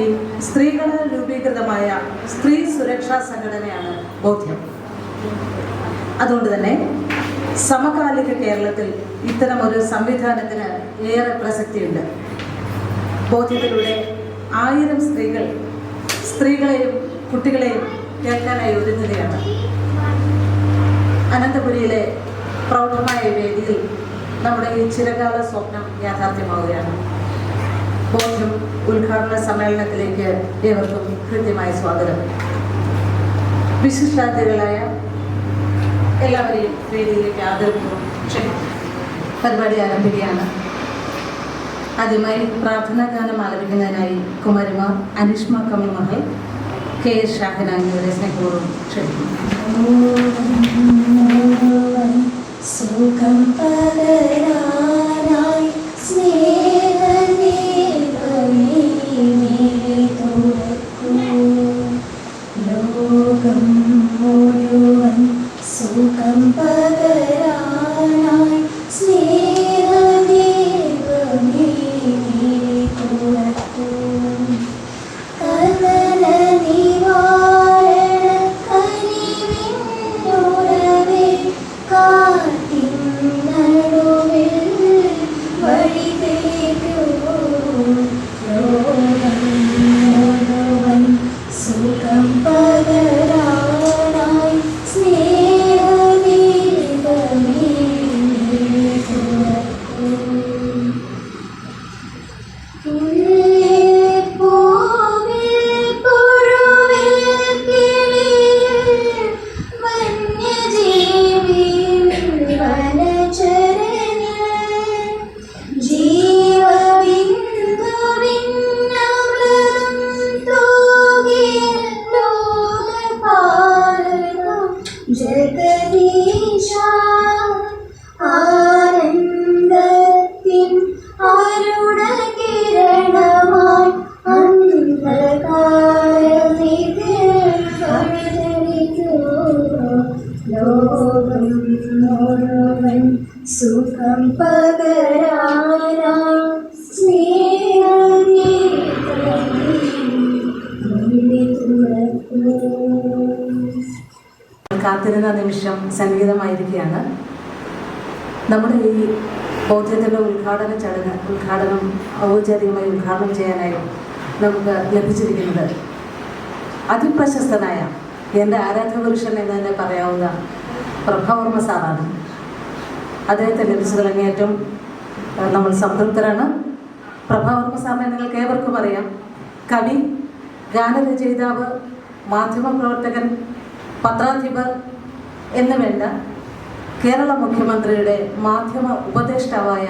വേണ്ടി സ്ത്രീകളാൽ രൂപീകൃതമായ സ്ത്രീ സുരക്ഷാ സംഘടനയാണ് ബോധ്യം. അതുകൊണ്ട് തന്നെ സമകാലിക കേരളത്തിൽ ഇത്തരം ഒരു സംവിധാനത്തിന് ഏറെ പ്രസക്തിയുണ്ട്. ബോധ്യത്തിലൂടെ ആയിരം സ്ത്രീകൾ സ്ത്രീകളെയും കുട്ടികളെയും കേൾക്കാനായി ഒരുങ്ങുകയാണ്. അനന്തപുരിയിലെ പ്രൗഢമായ വേദിയിൽ നമ്മുടെ ഈ ചിരകാല സ്വപ്നം യാഥാർത്ഥ്യമാവുകയാണ്. ബോധ്യം ഉദ്ഘാടന സമ്മേളനത്തിലേക്ക് ഏവർക്കും കൃത്യമായ സ്വാഗതം വിശിഷ്ടാതിഥികളായ എല്ലാവരെയും വേദിയിലേക്ക് ആദരവും പരിപാടി ആരംഭിക്കുകയാണ് ആദ്യമായി പ്രാർത്ഥനാ ഗാനം ആലപിക്കുന്നതിനായി കുമാരിമാർ അനിഷ്മ കമൽ മഹൽ കെ എസ് ഷാഹിന എന്നിവരെ സ്നേഹപൂർവം ക്ഷണിക്കുന്നു സുഖം പകരാനായി ലോകം മുഴുവൻ സുഖം പകരാനായി മുഴുവൻ സുഖം പകരാനായി സ്നേഹനീതമേ തുറക്കൂ കാത്തിരുന്ന നിമിഷം സംഗീതമായിരിക്കുകയാണ്. നമ്മുടെ ഈ ബോധ്യത്തിന്റെ ഉദ്ഘാടന ചടങ്ങ് ഉദ്ഘാടനം ഔപചാരികമായി ഉദ്ഘാടനം ചെയ്യാനായി നമുക്ക് ലഭിച്ചിരിക്കുന്നത് അതിപ്രശസ്തനായ എന്റെ ആരാധ്യപുരുഷൻ എന്ന് തന്നെ പറയാവുന്ന പ്രഭാവർമ്മ സാറാണ് അദ്ദേഹത്തെ ലഭിച്ചു തുടങ്ങിയ ഏറ്റവും നമ്മൾ സംതൃപ്തരാണ്. പ്രഭാവർമ്മ സാറിനെ നിങ്ങൾക്ക് ഏവർക്കും അറിയാം. കവി ഗാനരചയിതാവ് മാധ്യമ പ്രവർത്തകൻ പത്രാധിപർ എന്ന് വേണ്ട കേരള മുഖ്യമന്ത്രിയുടെ മാധ്യമ ഉപദേഷ്ടാവായ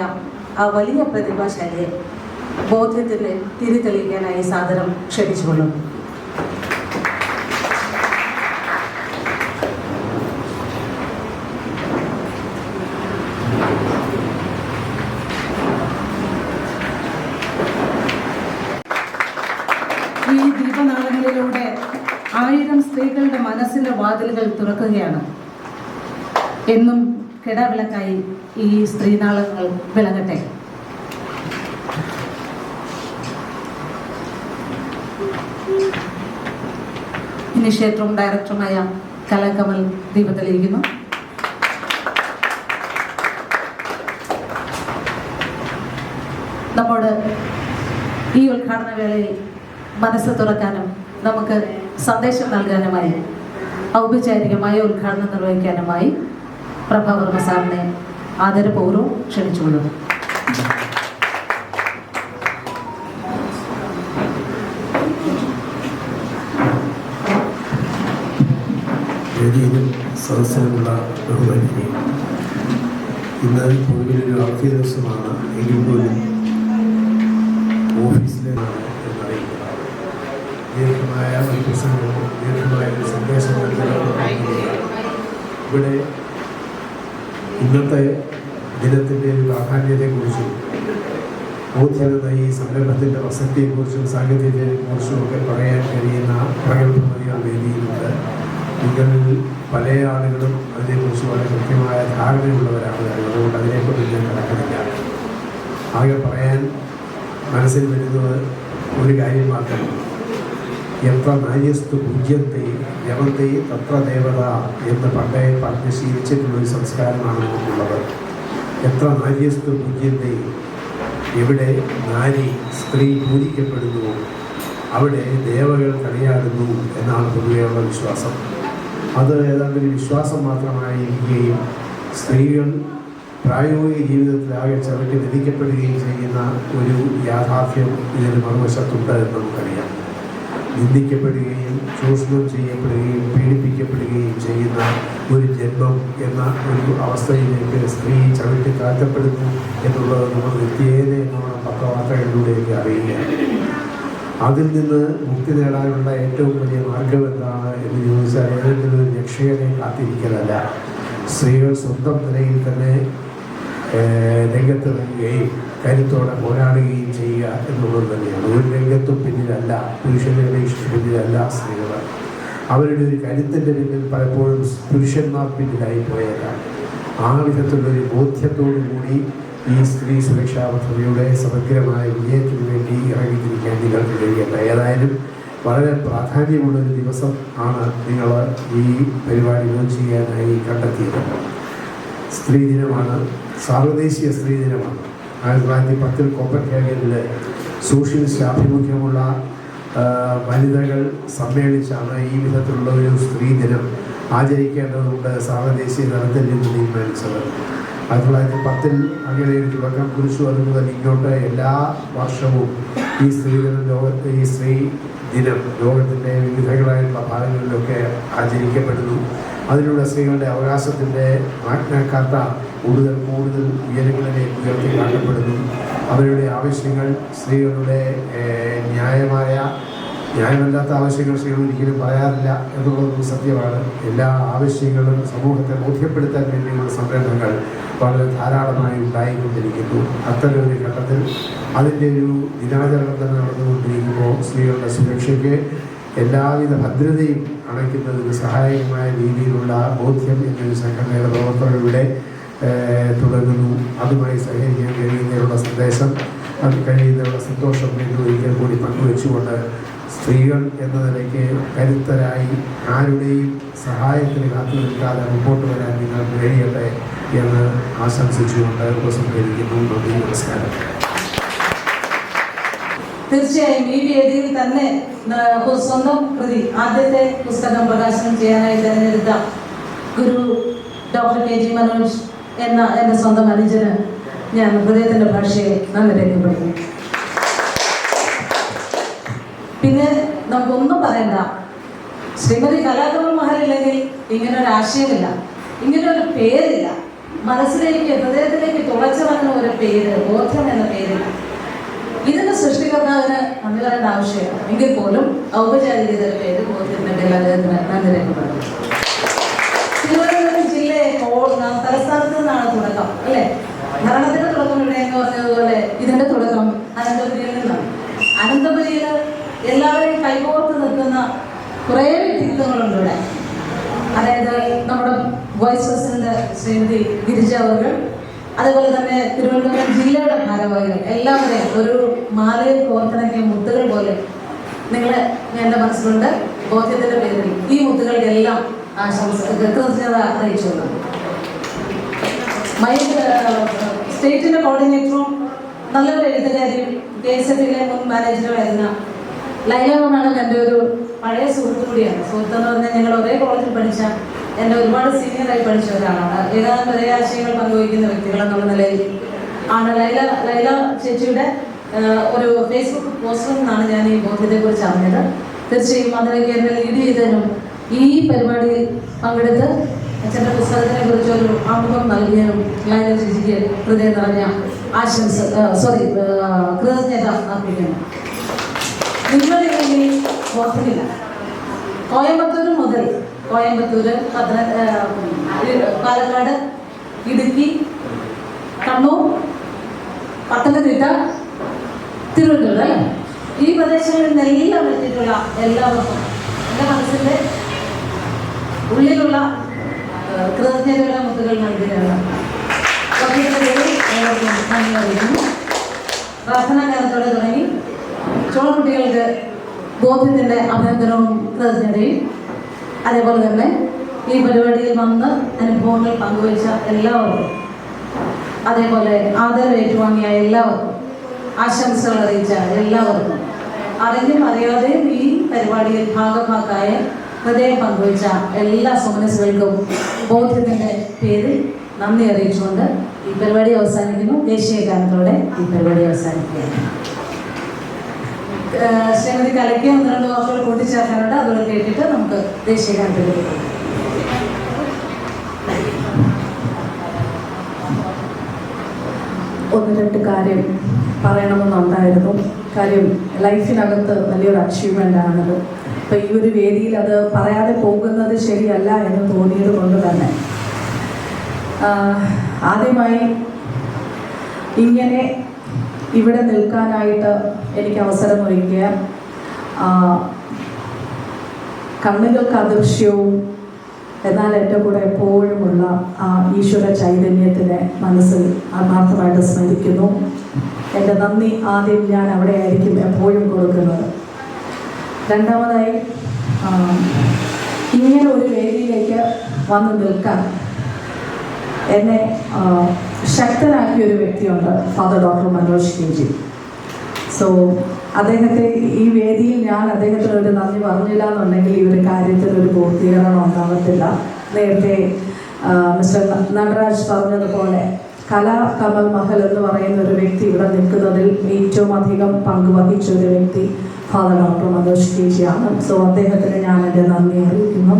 ആ വലിയ പ്രതിഭാശാലിയെ ബോധ്യത്തിന്റെ തിരിതെളിക്കാനായി സാദരം ക്ഷണിച്ചുകൊള്ളുന്നു ഈ ദീപനാളങ്ങളിലൂടെ ആയിരം സ്ത്രീകളുടെ മനസ്സിന്റെ വാതിലുകൾ തുറക്കുകയാണ്. എന്നും കിടവിളക്കായി ഈ സ്ത്രീനാളങ്ങൾ വിളങ്ങട്ടെ. ഇനി ക്ഷേത്രവും ഡയറക്ടറുമായ കലാകമൽ തെളിയിക്കുന്നു നമ്മോട് ഈ ഉദ്ഘാടന വേളയിൽ മനസ്സ് തുറക്കാനും നമുക്ക് സന്ദേശം നൽകാനുമായി ഔപചാരികമായ ഉദ്ഘാടനം നിർവഹിക്കാനുമായി പ്രഭാവർമ്മ സാറിനെ ആദരപൂർവം ക്ഷണിച്ചുകൊള്ളുന്നു. വേദിയിലും സദസ്സിലുമുള്ള ഇന്ന് പൊതുവിലൊരു അവധി ദിവസമാണ് എങ്കിൽ പോലും ഓഫീസിലെ ദീർഘമായ ഒരു പ്രസംഗവും ദീർഘമായ ഒരു സന്ദേശവും ഇവിടെ ഇന്നത്തെ ദിനത്തിന്റെ ഒരു പ്രാധാന്യത്തെക്കുറിച്ചും ബോധ്യമെന്ന ഈ സംരംഭത്തിന്റെ പ്രസക്തിയെക്കുറിച്ചും സാങ്കേതികതയെക്കുറിച്ചും ഒക്കെ പറയാൻ കഴിയുന്ന പ്രഗത്ഭമായ വേദിയിലുണ്ട്. നിങ്ങളിൽ പല ആളുകളും അതിനെക്കുറിച്ച് വളരെ കൃത്യമായ ധാരണയുള്ളവരാണ്. അതുകൊണ്ട് അതിനെക്കുറിച്ച് ഞാൻ കിടക്കുന്നില്ല. ആകെ പറയാൻ മനസ്സിൽ വരുന്നത് ഒരു കാര്യം മാത്രമാണ് എത്ര നാര്യസ്തു പൂജ്യത്തെ യമത്തെ തത്ര ദേവത എന്ന് പണ്ടേ പറഞ്ഞ് ശീലിച്ചിട്ടുള്ളൊരു സംസ്കാരമാണ് നമുക്കുള്ളത്. എത്ര നാര്യസ്തു പൂജ്യത്തെ എവിടെ നാരി സ്ത്രീ പൂജിക്കപ്പെടുന്നു അവിടെ ദേവകൾ കളിയാടുന്നു എന്നാണ് പൊതുവെയുള്ള വിശ്വാസം. അത് ഏതാണ്ട് ഒരു വിശ്വാസം മാത്രമായിരിക്കുകയും സ്ത്രീകൾ പ്രായോഗിക ജീവിതത്തിലാകെ ചവിട്ടി വിധിക്കപ്പെടുകയും ചെയ്യുന്ന ഒരു യാഥാർത്ഥ്യം ഇതിന് മറുവശത്തുണ്ട് എന്ന് നമുക്കറിയാം. നിന്ദിക്കപ്പെടുകയും ചൂഷണം ചെയ്യപ്പെടുകയും പീഡിപ്പിക്കപ്പെടുകയും ചെയ്യുന്ന ഒരു ജന്മം എന്ന ഒരു അവസ്ഥയിലേക്ക് സ്ത്രീ ചവിട്ടി കാറ്റപ്പെടുന്നു എന്നുള്ളത് നമ്മൾ നിത്യേന എന്നുള്ള പത്രവാർത്തകളിലൂടെയൊക്കെ അറിയുകയാണ്. അതിൽ നിന്ന് മുക്തി നേടാനുള്ള ഏറ്റവും വലിയ മാർഗം എന്താണ് എന്ന് ചോദിച്ചാൽ ഏതെങ്കിലും ഒരു രക്ഷകനെ കാത്തിരിക്കലല്ല. സ്ത്രീകൾ സ്വന്തം നിലയിൽ തന്നെ രംഗത്ത് നിൽക്കുകയും കരുത്തോടെ പോരാടുകയും ചെയ്യുക എന്നുള്ളത് തന്നെയാണ്. ഒരു രംഗത്തും പിന്നിലല്ല പുരുഷന്റെ പിന്നിലല്ല സ്ത്രീകൾ. അവരുടെ ഒരു കരുത്തിന്റെ പിന്നിൽ പലപ്പോഴും പുരുഷന്മാർ പിന്നിലായി പോയേക്കാം. ആ വിധത്തിലുള്ളൊരു ബോധ്യത്തോടു കൂടി ഈ സ്ത്രീ സുരക്ഷാ പദ്ധതിയുടെ സമഗ്രമായ വിജയത്തിന് വേണ്ടി ഇറങ്ങിത്തിരിക്കാൻ നിങ്ങൾക്ക് കഴിയട്ടെ. ഏതായാലും വളരെ പ്രാധാന്യമുള്ളൊരു ദിവസം ആണ് നിങ്ങൾ ഈ പരിപാടി ലോഞ്ച് ചെയ്യാനായി കണ്ടെത്തിയത്. സ്ത്രീ ദിനമാണ് സാർവദേശീയ സ്ത്രീ ദിനമാണ്. ആയിരത്തി തൊള്ളായിരത്തി പത്തിൽ കോപ്പൻഹേഗനിലെ സോഷ്യലിസ്റ്റ് ആഭിമുഖ്യമുള്ള വനിതകൾ സമ്മേളിച്ചാണ് ഈ വിധത്തിലുള്ള ഒരു സ്ത്രീ ദിനം ആചരിക്കേണ്ടതുണ്ട് സാർവദേശീയ തലത്തിൽ നിന്ന് തീരുമാനിച്ചത്. ആയിരത്തി തൊള്ളായിരത്തി പത്തിൽ അങ്ങനെ ഒരു തുടക്കം കുറിച്ചു. അത് മുതൽ ഇങ്ങോട്ട് എല്ലാ വർഷവും ഈ സ്ത്രീദിനം ലോകത്തെ ഈ സ്ത്രീ ദിനം ലോകത്തിന്റെ വിവിധങ്ങളായിട്ടുള്ള ഭാഗങ്ങളിലൊക്കെ ആചരിക്കപ്പെടുന്നു. അതിലൂടെ സ്ത്രീകളുടെ അവകാശത്തിന്റെ ആജ്ഞാക്കാത്ത കൂടുതൽ കൂടുതൽ ഉയരങ്ങളിലേക്ക് ഉയർത്തി കാണപ്പെടുന്നു അവരുടെ ആവശ്യങ്ങൾ സ്ത്രീകളുടെ ന്യായമായ ന്യായമല്ലാത്ത ആവശ്യങ്ങൾ സ്ത്രീകൾ ഒരിക്കലും പറയാറില്ല എന്നുള്ളത് സത്യമാണ്. എല്ലാ ആവശ്യങ്ങളും സമൂഹത്തെ ബോധ്യപ്പെടുത്താൻ വേണ്ടിയുള്ള സംരംഭങ്ങൾ വളരെ ധാരാളമായി ഉണ്ടായിക്കൊണ്ടിരിക്കുന്നു. അത്തരം ഒരു ഘട്ടത്തിൽ അതിന്റെ ഒരു ദിനാചരണം തന്നെ നടന്നുകൊണ്ടിരിക്കുമ്പോൾ സ്ത്രീകളുടെ സുരക്ഷയ്ക്ക് എല്ലാവിധ ഭദ്രതയും അണയ്ക്കുന്നതിന് സഹായകമായ രീതിയിലുള്ള ബോധ്യം എന്നൊരു സംഘടനയുടെ പ്രവർത്തനം തുടങ്ങുന്നു അതുമായി സഹകരിക്കാൻ കഴിയുന്നതിനുള്ള സന്ദേശം അത് കഴിയുന്നതിനുള്ള സന്തോഷം വീണ്ടും ഒരിക്കൽ കൂടി പങ്കുവെച്ചുകൊണ്ട് സ്ത്രീകൾ എന്ന നിലയ്ക്ക് കരുത്തരായി ആരുടെയും സഹായത്തിന് കാത്തു നിൽക്കാതെ മുമ്പോട്ട് വരാൻ നിങ്ങൾക്ക് കഴിയട്ടെ എന്ന് ആശംസിച്ചുകൊണ്ട് ഉപസംഹരിക്കുന്നു. നന്ദി നമസ്കാരം. തീർച്ചയായും ഈ വേദിയിൽ തന്നെ സ്വന്തം കൃതി ആദ്യത്തെ പുസ്തകം പ്രകാശനം ചെയ്യാനായി തിരഞ്ഞെടുത്ത ഗുരു ഡോക്ടർ കെ ജി മനോജ് എന്ന എന്റെ സ്വന്തം അനുജന് ഞാൻ ഹൃദയത്തിന്റെ ഭാഷയെ നന്ദി രേഖപ്പെടുത്തുന്നു. പിന്നെ നമുക്കൊന്നും പറയണ്ട. ശ്രീമതി കലാകമൽ മഹലില്ലെങ്കിൽ ഇങ്ങനെ ഒരു ആശയമില്ല. ഇങ്ങനെ ഒരു പേരില്ല. മനസ്സിലേക്ക് ഹൃദയത്തിലേക്ക് തുളച്ചിറങ്ങുന്ന ഒരു പേര് ബോധ്യം എന്ന പേരില്ല. ഇതിന്റെ സൃഷ്ടികർത്താവിന് നന്ദി പറയേണ്ട ആവശ്യമില്ല. എങ്കിൽ പോലും ഔപചാരികതയുടെ പേര് ബോധ്യത്തിന്റെ പേരിൽ അദ്ദേഹത്തിന് നന്ദി രേഖപ്പെടുത്തുന്നു തിരുവനന്തപുരം ജില്ലയെ തലസ്ഥാനത്ത് നിന്നാണ് തുടക്കം അല്ലേ? ഭരണത്തിന്റെ തുടക്കം ഇവിടെ എന്ന് പറഞ്ഞതുപോലെ ഇതിന്റെ തുടക്കം അനന്തപുരിയിൽ നിന്നാണ്. അനന്തപുരിയിൽ എല്ലാവരെയും കൈകോർത്ത് നിൽക്കുന്ന കുറേ വ്യക്തിത്വങ്ങളുണ്ട് ഇവിടെ. അതായത് നമ്മുടെ വൈസ് പ്രസിഡന്റ് ശ്രീമതി ഗിരിജ അവർ അതുപോലെ തന്നെ തിരുവനന്തപുരം ജില്ലയുടെ ഭാരവാഹികൾ. എല്ലാവരെയും ഒരു മാലയിൽ കോർത്തിണക്കിയ മുത്തുകൾ പോലെ നിങ്ങൾ എന്റെ മനസ്സിലുണ്ട്. ബോധ്യത്തിന്റെ പേരിൽ ഈ മുത്തുകൾക്കെല്ലാം കൃതജ്ഞത അറിയിച്ചുകൊള്ളു മൈ സ്റ്റേറ്റിന്റെ കോർഡിനേറ്ററും നല്ലൊരു എഴുത്തുകാരിയും കെ എസ് എഫിലെ മുൻ മാനേജറുമായിരുന്ന ലൈല മാഡം എന്റെ ഒരു പഴയ സുഹൃത്തു കൂടിയാണ്. സുഹൃത്ത് എന്ന് പറഞ്ഞാൽ ഞങ്ങൾ ഒരേ കോളേജിൽ പഠിച്ച എന്റെ ഒരുപാട് സീനിയറായി പഠിച്ച ഒരാളാണ്. ഏതാണ്ട് ഒരേ ആശയങ്ങൾ പങ്കുവയ്ക്കുന്ന വ്യക്തികൾ എന്നുള്ള നിലയിൽ ആണ് ലൈല. ലൈല ചേച്ചിയുടെ ഒരു ഫേസ്ബുക്ക് പോസ്റ്റിൽ നിന്നാണ് ഞാൻ ഈ ബോധ്യത്തെക്കുറിച്ച് അറിഞ്ഞത്. തീർച്ചയായും അതിലേക്ക് എന്നെ ലീഡ് ചെയ്തതിനും ഈ പരിപാടിയിൽ പങ്കെടുത്ത് അച്ഛന്റെ പുസ്തകത്തിനെ കുറിച്ച് ഒരു ആമുഖം നൽകിയതിനും ലൈല ചേച്ചിക്ക് ഹൃദയം നിറഞ്ഞ ആശംസ സോറി കൃതജ്ഞത അർപ്പിക്കുന്നു. നിങ്ങളില്ലെങ്കിൽ ബോധമില്ല കോയമ്പത്തൂർ മുതൽ കോയമ്പത്തൂർ പാലക്കാട് ഇടുക്കി കണ്ണൂർ പത്തനംതിട്ട തിരുവനന്തപുരം അല്ലേ? ഈ പ്രദേശങ്ങളിൽ നിന്നെല്ലാം എത്തിയിട്ടുള്ള എല്ലാവർക്കും എന്റെ മനസ്സിന്റെ ഉള്ളിലുള്ള ഏഹ്, കൃതജ്ഞതയുടെ മുത്തുകൾ നൽകുകയാണ് വക്കീലിന്റെ പേരിൽ ഏവർക്കും നന്ദി അറിയിക്കുന്നു പ്രാർത്ഥനാ കാലത്തോടെ തുടങ്ങി. ചോളക്കുട്ടികൾക്ക് ബോധ്യത്തിന്റെ അഭിനന്ദനവും കൃതജ്ഞതയും അതേപോലെ തന്നെ ഈ പരിപാടിയിൽ വന്ന് അനുഭവങ്ങൾ പങ്കുവച്ച എല്ലാവർക്കും അതേപോലെ ആദരവ് ഏറ്റുവാങ്ങിയ എല്ലാവർക്കും ആശംസകൾ അറിയിച്ച എല്ലാവർക്കും അറിഞ്ഞും അറിയാതെയും ഈ പരിപാടിയിൽ ഭാഗഭാക്കായ ഹൃദയം പങ്കുവച്ച എല്ലാ സുമനസുകൾക്കും ബോധ്യത്തിന്റെ പേരിൽ നന്ദി അറിയിച്ചുകൊണ്ട് ഈ പരിപാടി അവസാനിക്കുന്നു. ദേശീയ ഗാനത്തോടെ ഈ പരിപാടി അവസാനിക്കുകയാണ്. ശ്രീമതി കലയ്ക്ക് ഒന്ന് രണ്ട് വാക്കുകൾ കൂട്ടിച്ചേർക്കാനുണ്ട്. അതുകൊണ്ട് കേട്ടിട്ട് നമുക്ക് ദേശീയ ഗാനത്തിലേക്ക് ഒന്ന് രണ്ട് കാര്യം പറയണമെന്നുണ്ടായിരുന്നു. കാര്യം ലൈഫിനകത്ത് വലിയൊരു അച്ചീവ്മെന്റ് ആണത്. ഈ ഒരു വേദിയിൽ അത് പറയാതെ പോകുന്നത് ശരിയല്ല എന്ന് തോന്നിയത് കൊണ്ട് തന്നെ. ആദ്യമായി ഇങ്ങനെ ഇവിടെ നിൽക്കാനായിട്ട് എനിക്ക് അവസരം ആഹ്, കണ്ണുകൾക്ക് അദൃശ്യവും എന്നാൽ എന്റെ കൂടെ എപ്പോഴുമുള്ള ആ ഈശ്വര ചൈതന്യത്തിനെ മനസ്സിൽ ആത്മാർത്ഥമായിട്ട് സ്മരിക്കുന്നു. എന്റെ നന്ദി ആദ്യം ഞാൻ അവിടെ ആയിരിക്കും എപ്പോഴും കൊടുക്കുന്നത്. രണ്ടാമതായി ഇങ്ങനെ ഒരു വേദിയിലേക്ക് വന്ന് നിൽക്കാൻ എന്നെ ശക്തനാക്കിയ ഒരു വ്യക്തിയുണ്ട് father doctor Manoj K G so അദ്ദേഹത്തെ ഈ വേദിയിൽ ഞാൻ അദ്ദേഹത്തിന് ഒരു നന്ദി പറഞ്ഞില്ല എന്നുണ്ടെങ്കിൽ ഈ ഒരു കാര്യത്തിൽ ഒരു പൂർത്തീകരണം ഉണ്ടാകത്തില്ല നേരത്തെ മിസ്റ്റർ നടരാജ് പറഞ്ഞതുപോലെ കലാ കമൽ മഹൽ എന്ന് പറയുന്ന ഒരു വ്യക്തി ഇവിടെ നിൽക്കുന്നതിൽ ഏറ്റവും അധികം പങ്കുവഹിച്ച ഒരു വ്യക്തി father doctor Manoj K G ആണ് സോ അദ്ദേഹത്തിന് ഞാൻ എന്റെ നന്ദി അറിയിക്കുന്നു.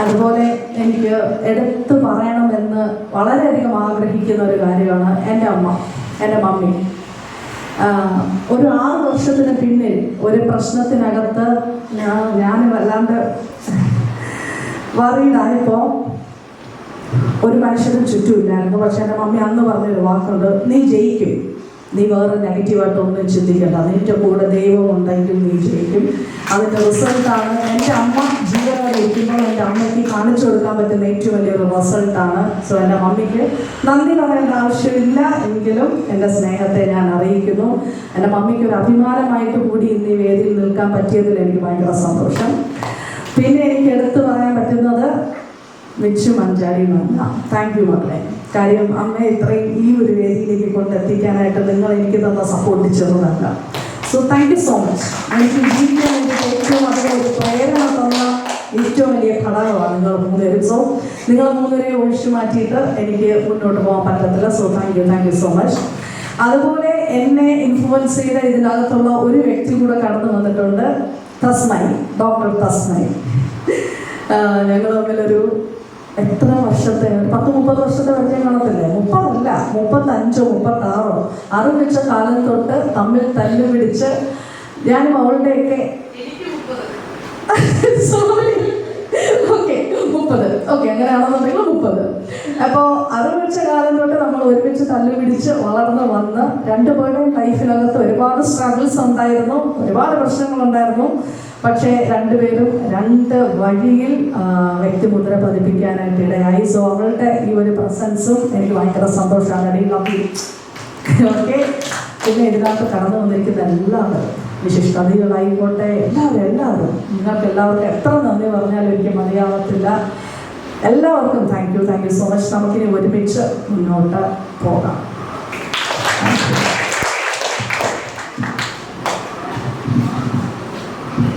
അതുപോലെ എനിക്ക് എടുത്തു പറയണമെന്ന് വളരെയധികം ആഗ്രഹിക്കുന്ന ഒരു കാര്യമാണ് എന്റെ അമ്മ എന്റെ മമ്മി. ഒരു ആറ് വർഷത്തിന് പിന്നിൽ ഒരു പ്രശ്നത്തിനകത്ത് ഞാൻ ഞാൻ വല്ലാണ്ട് വറീഡായപ്പോൾ ഒരു മനുഷ്യനും ചുറ്റുമില്ലായിരുന്നു പക്ഷെ എന്റെ മമ്മി അന്ന് പറഞ്ഞൊരു വാക്കുണ്ട് നീ ജയിക്കും. നീ വേറെ നെഗറ്റീവായിട്ട് ഒന്നും ചിന്തിക്കണ്ട കൂടെ ദൈവം ഉണ്ടെങ്കിൽ നീ ജയിക്കും. അതിന്റെ റിസൾട്ടാണ് എന്റെ അമ്മ ജീവനോടെ ഇരിക്കുമ്പോൾ എന്റെ അമ്മയ്ക്ക് കാണിച്ചു കൊടുക്കാൻ പറ്റുന്ന ഏറ്റവും വലിയൊരു റിസൾട്ടാണ് സോ എന്റെ മമ്മിക്ക് നന്ദി പറയേണ്ട ആവശ്യമില്ല. എങ്കിലും എന്റെ സ്നേഹത്തെ ഞാൻ അറിയിക്കുന്നു. എന്റെ മമ്മിക്ക് ഒരു അഭിമാനമായിട്ട് കൂടി ഇന്ന് ഈ വേദിയിൽ നിൽക്കാൻ പറ്റിയതിൽ എനിക്ക് ഭയങ്കര സന്തോഷം. പിന്നെ എനിക്ക് എടുത്തു പറയാൻ പറ്റുന്നത് മിച്ചു മഞ്ചാടി മല്ല താങ്ക് യു മക്കളെ. കാര്യം അമ്മയെ ഇത്രയും ഈ ഒരു വേദിയിലേക്ക് കൊണ്ടെത്തിക്കാനായിട്ട് നിങ്ങൾ എനിക്ക് തന്ന സപ്പോർട്ട് ചെറുതല്ല. So thank you so much എനിക്ക് ജീവിക്കാൻ വേണ്ടി ഏറ്റവും അധികം ഒരു പ്രേരണ തന്ന ഏറ്റവും വലിയ ഘടകമാണ് നിങ്ങൾ മൂന്നുപേരും. സോ നിങ്ങൾ മൂന്നുപേരെ ഒഴിച്ചു മാറ്റിയിട്ട് എനിക്ക് മുന്നോട്ട് പോകാൻ പറ്റത്തില്ല. So thank you thank you so much അതുപോലെ എന്നെ ഇൻഫ്ലുവൻസ് ചെയ്ത ഇതിനകത്തുള്ള ഒരു വ്യക്തി കൂടെ കടന്നു വന്നിട്ടുണ്ട് തസ്മൈ ഡോക്ടർ തസ്മൈ. ഞങ്ങൾ തമ്മിലൊരു എത്ര വർഷത്തെ? പത്ത് മുപ്പത് വർഷത്തെ പരിചയം കാണത്തില്ലേ? മുപ്പതല്ല മുപ്പത്തഞ്ചോ മുപ്പത്താറോ? അറിവിച്ച കാലം തൊട്ട് തമ്മിൽ തല്ലു പിടിച്ച് ഞാൻ അവളുടെയൊക്കെ സോറി ഓക്കെ മുപ്പത്. ഓക്കെ അങ്ങനെയാണെന്നുണ്ടെങ്കിൽ മുപ്പത്. അപ്പോൾ അറിവിച്ച കാലം തൊട്ട് നമ്മൾ ഒരുമിച്ച് തല്ലു പിടിച്ച് വളർന്ന് വന്ന് രണ്ടുപേരും ലൈഫിനകത്ത് ഒരുപാട് സ്ട്രഗിൾസ് ഉണ്ടായിരുന്നു ഒരുപാട് പ്രശ്നങ്ങളുണ്ടായിരുന്നു. പക്ഷേ രണ്ടുപേരും രണ്ട് വഴിയിൽ വ്യക്തിമുദ്ര പതിപ്പിക്കാനായിട്ട് ഇടയായി. സോ അവളുടെ ഈ ഒരു പ്രസൻസും എനിക്ക് ഭയങ്കര സന്തോഷമാണ്. അടി ലവ് ഓക്കെ പിന്നെ ഇതിനകത്ത് കടന്നു വന്നിരിക്കുന്ന എല്ലാവരും വിശിഷ്ടാതികളായിക്കോട്ടെ എല്ലാവരും എല്ലാവരും നിങ്ങൾക്ക് എല്ലാവർക്കും എത്ര നന്ദി പറഞ്ഞാലും എനിക്ക് മതിയാവത്തില്ല. എല്ലാവർക്കും thank you thank you so much നമുക്കിനി ഒരുമിച്ച് മുന്നോട്ട് പോകാം.